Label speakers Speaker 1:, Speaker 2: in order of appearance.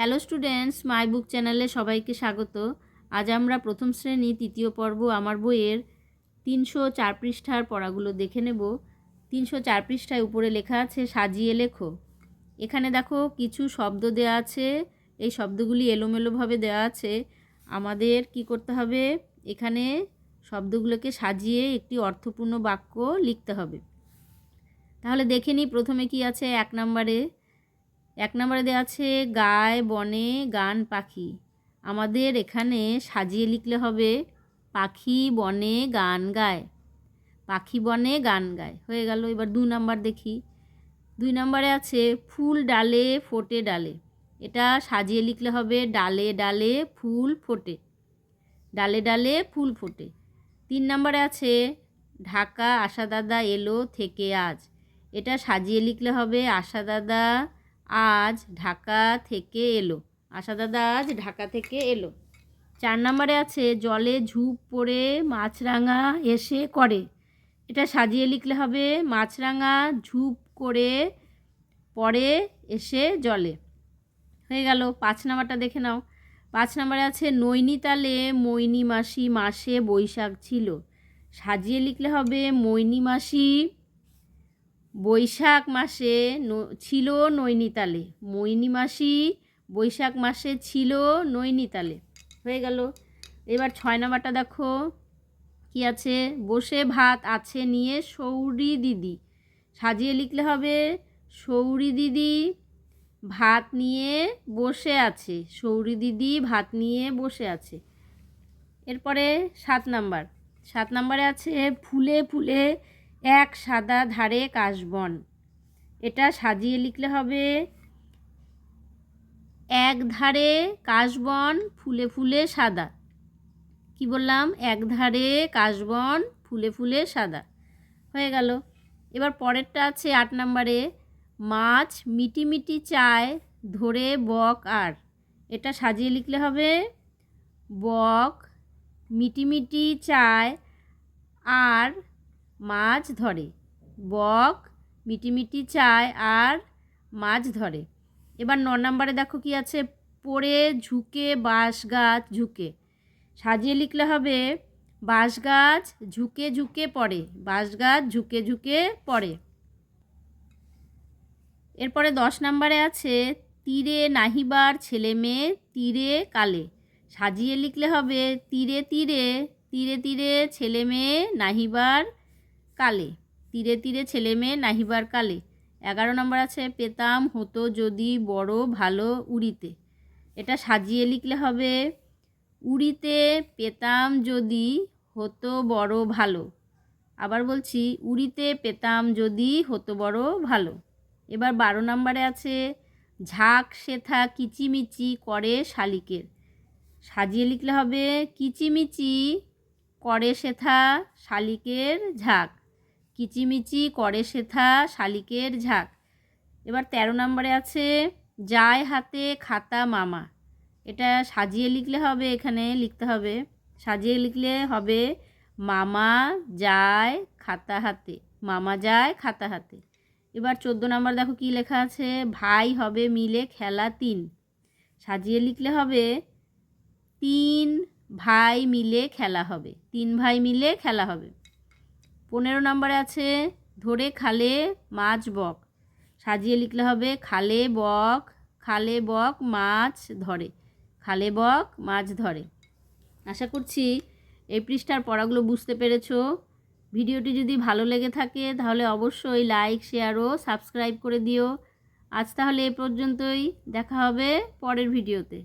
Speaker 1: Hello students, মাই বুক চ্যানেলে সবাইকে স্বাগত। আজ আমরা প্রথম শ্রেণি, তৃতীয় পর্ব আমার বইয়ের তিনশো চার পৃষ্ঠার পড়াগুলো দেখে নেব। তিনশো চার পৃষ্ঠায় উপরে লেখা আছে, সাজিয়ে লেখো। এখানে দেখো কিছু শব্দ দেওয়া আছে, এই শব্দগুলি এলোমেলোভাবে দেওয়া আছে। আমাদের কি করতে হবে? এখানে শব্দগুলোকে সাজিয়ে একটি অর্থপূর্ণ বাক্য লিখতে হবে। তাহলে দেখে নিই প্রথমে কি আছে এক নম্বরে। এক নম্বরে দেওয়া আছে, গায়ে, বনে, গান, পাখি। আমাদের এখানে সাজিয়ে লিখলে হবে, পাখি, বনে, গান গায়। পাখি, বনে, গান গায়। হয়ে গেল, এবার দু নাম্বার দেখি। দুই নম্বরে আছে, ফুল ডালে, ফোটে ডালে। এটা সাজিয়ে লিখলে হবে, ডালে ডালে, ফুল ফোটে। ডালে ডালে, ফুল ফোটে। তিন নম্বরে আছে, ঢাকা আশা দাদা এলো থেকে আজ। এটা সাজিয়ে লিখলে হবে আশা দাদা আজ ঢাকা থেকে এলো। আশা দাদা, আজ ঢাকা থেকে এলো। চার নম্বরে আছে, জলে ঝুপ পড়ে মাছরাঙা এসে করে। এটা সাজিয়ে লিখলে হবে, মাছরাঙা ঝুপ করে পরে এসে জলে। হয়ে গেল, পাঁচ নাম্বারটা দেখে নাও। পাঁচ নম্বরে আছে, নৈনিতালে মৈনি মাসি মাসে বৈশাখ ছিল। সাজিয়ে লিখলে হবে মৈনি মাসি বৈশাখ মাসে ছিল নৈনিতালে। মৈনি মাসি বৈশাখ মাসে ছিল নৈনিতালে। হয়ে গেল। এবার ছয় নম্বরটা দেখো। কি আছে? বসে ভাত আছে নিয়ে সৌরি দিদি। সাজিয়ে লিখলে হবে, সৌরি দিদি ভাত নিয়ে বসে আছে। সৌরি দিদি ভাত নিয়ে বসে আছে। এরপরে সাত নাম্বার। সাত নাম্বারে আছে, ফুলে ফুলে এক সাদা ধারে কাশবন। এটা সাজিয়ে লিখলে হবে, এক ধারে কাশবন, ফুলে ফুলে সাদা। কি বললাম? এক ধারে কাশবন, ফুলে ফুলে সাদা। হয়ে গেল। এবার পরেরটা আছে আট নম্বরে, মাছ মিটি মিটি চায় ধরে বক আর। এটা সাজিয়ে লিখলে হবে, বক মিটি মিটি চায় আর মাছ ধরে। বক মিটি মিটি চায় আর মাছ ধরে। এবার ন নম্বরে দেখো কি আছে? পড়ে, ঝুঁকে বাঁশ গাছ ঝুঁকে। সাজিয়ে লিখলে হবে বাঁশ গাছ ঝুঁকে ঝুঁকে পড়ে বাঁশ গাছ ঝুঁকে ঝুঁকে পড়ে। এরপরে দশ নম্বরে আছে, তীরে নাহিবার ছেলে মেয়ে, তীরে কালে। সাজিয়ে লিখলে হবে, তীরে তীরে তীরে তীরে ছেলে মেয়ে নাহিবার কালে। তীরে তীরে ছেলে মেয়ে নাহিবার কালে। এগারো নম্বর আছে, পেতাম হতো যদি বড় ভালো উড়িতে। এটা সাজিয়ে লিখলে হবে, উড়িতে পেতাম যদি হতো বড় ভালো। আবার বলছি, উড়িতে পেতাম যদি হতো বড় ভালো। এবার বারো নম্বরে আছে, ঝাঁক সেথা কিচিমিচি করে শালিকের। সাজিয়ে লিখলে হবে, কিচিমিচি করে সেথা শালিকের ঝাঁক। কিচিমিচি করে সেথা শালিকের ঝাঁক। এবার তেরো নম্বরে আছে, যায় হাতে খাতা মামা। এটা সাজিয়ে লিখলে হবে, এখানে লিখতে হবে। সাজিয়ে লিখলে হবে, মামা যায় খাতা হাতে, মামা যায় খাতা হাতে। এবার চোদ্দ নম্বর দেখো কি লেখা আছে, ভাই হবে মিলে খেলা তিন। সাজিয়ে লিখলে হবে, তিন ভাই মিলে খেলা হবে। তিন ভাই মিলে খেলা হবে। পনেরো নম্বরে আছে, ধরে খালে মাছ বক। সাজিয়ে লিখলে হবে, খালে বক খালে বক, মাছ ধরে। খালে বক, মাছ ধরে। আশা করছি এই পৃষ্ঠার পড়াগুলো বুঝতে পেরেছ। ভিডিওটি যদি ভালো লেগে থাকে, তাহলে অবশ্যই লাইক, শেয়ার ও সাবস্ক্রাইব করে দিও। আজ তাহলে এ পর্যন্তই। দেখা হবে পরের ভিডিওতে।